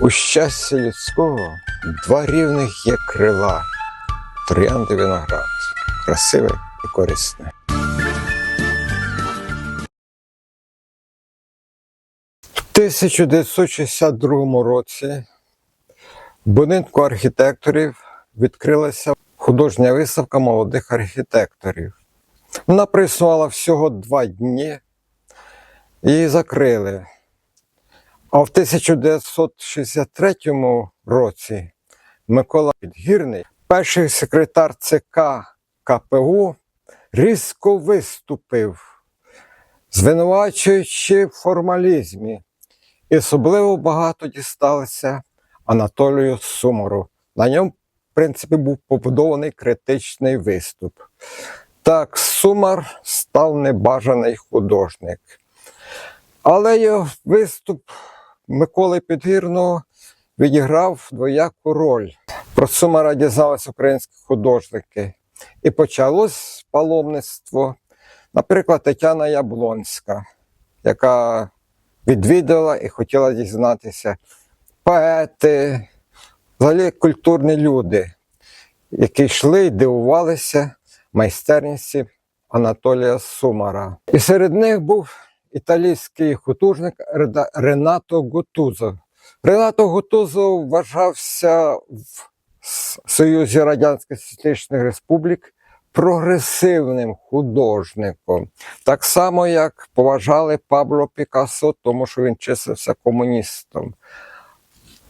У щастя людського два рівних є крила, троянди виноград, красиве і корисне. В 1962 році в будинку архітекторів відкрилася художня виставка молодих архітекторів. Вона проіснувала всього два дні, її закрили. А в 1963 році Микола Підгірний, перший секретар ЦК КПУ, різко виступив, звинувачуючи в формалізмі. І особливо багато дісталося Анатолію Сумору. На ньому, в принципі, був побудований критичний виступ. Так, Сумар став небажаний художник. Але його виступ Миколи Підгірного відіграв двояку роль. Про Сумара дізналися українські художники. І почалось паломництво. Наприклад, Тетяна Яблонська, яка відвідала і хотіла дізнатися поети, взагалі культурні люди, які йшли і дивувалися майстерності Анатолія Сумара. І серед них був італійський художник Ренато Гутузо. Ренато Гутузо вважався в Союзі Радянських Соціалістичних Республік прогресивним художником. Так само, як поважали Пабло Пікассо, тому що він числився комуністом.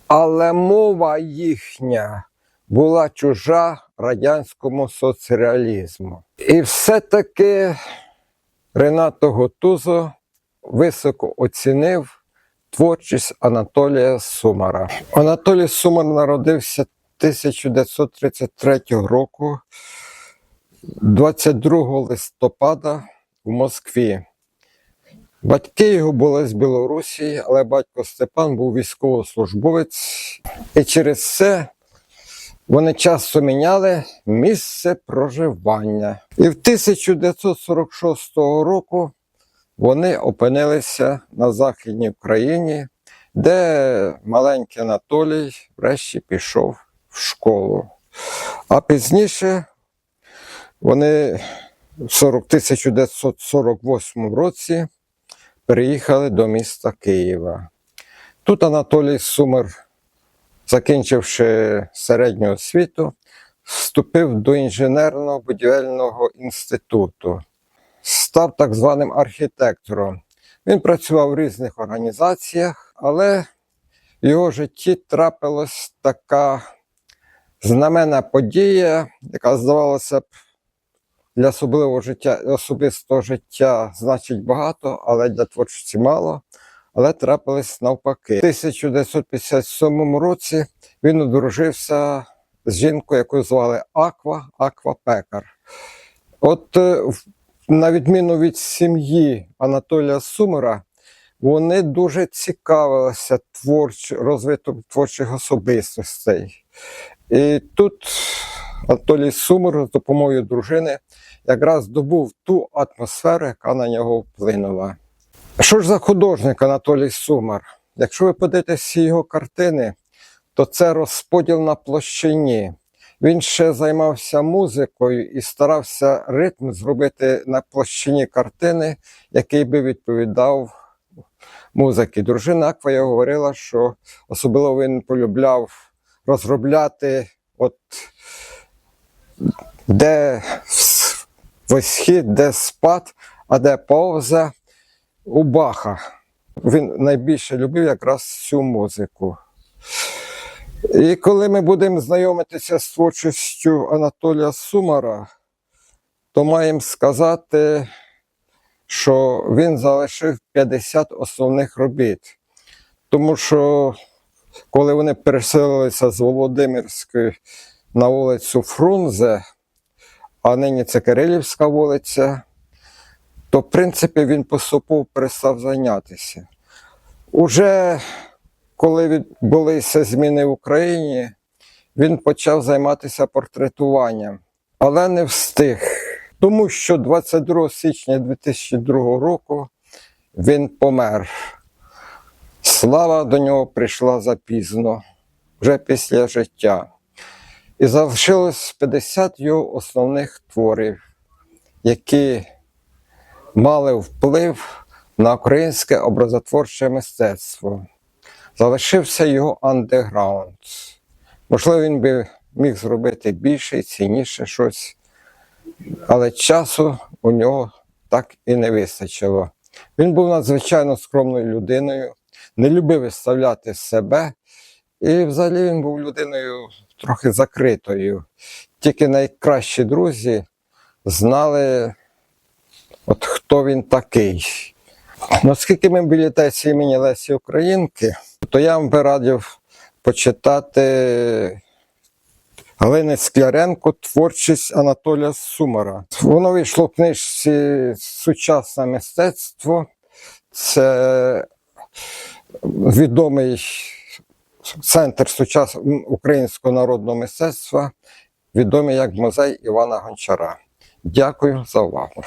Але мова їхня була чужа радянському соцреалізму. І все-таки Ренато Готузо високо оцінив творчість Анатолія Сумара. Анатолій Сумар народився 1933 року, 22 листопада в Москві. Батьки його були з Білорусі, але батько Степан був військовослужбовець, і через це вони часто міняли місце проживання. І в 1946 року вони опинилися на Західній Україні, де маленький Анатолій врешті пішов в школу. А пізніше вони в 40 1948 році переїхали до міста Києва. Тут Анатолій Сумер, закінчивши середню освіту, вступив до інженерного будівельного інституту, став так званим архітектором. Він працював в різних організаціях, але в його житті трапилась така знаменна подія, яка здавалося б для особливого життя, особистого життя значить багато, але для творчості мало. Але трапилось навпаки. У 1957 році він одружився з жінкою, яку звали Аква, Аква Пекар. От е, на відміну від сім'ї Анатолія Сумера, вони дуже цікавилися творч... розвитком творчих особистостей. І тут Анатолій Сумер з допомогою дружини якраз добув ту атмосферу, яка на нього вплинула. Що ж за художник Анатолій Сумар? Якщо ви подивитесь його картини, то це розподіл на площині. Він ще займався музикою і старався ритм зробити на площині картини, який би відповідав музики. Дружина Аквая говорила, що особливо він полюбляв розробляти, от де восхід, де спад, а де повза у Баха. Він найбільше любив якраз цю музику. І коли ми будемо знайомитися з творчістю Анатолія Сумара, то маємо сказати, що він залишив 50 основних робіт. Тому що коли вони переселилися з Володимирської на вулицю Фрунзе, а нині це Кирилівська вулиця, то в принципі він поступово перестав зайнятися. Уже коли відбулися зміни в Україні, він почав займатися портретуванням, але не встиг. Тому що 22 січня 2002 року він помер. Слава до нього прийшла запізно, вже після життя. І залишилось 50 його основних творів, які мали вплив на українське образотворче мистецтво. Залишився його андеграунд. Можливо, він би міг зробити більше і цінніше щось, але часу у нього так і не вистачило. Він був надзвичайно скромною людиною, не любив виставляти себе, і взагалі він був людиною трохи закритою. Тільки найкращі друзі знали, от хто він такий. Оскільки ми бібліотеці імені Лесі Українки, то я вам би радив почитати Галини Скляренко Творчість Анатолія Сумара. Воно вийшло в книжці Сучасне мистецтво. Це відомий центр сучасного українського народного мистецтва, відомий як музей Івана Гончара. Дякую за увагу.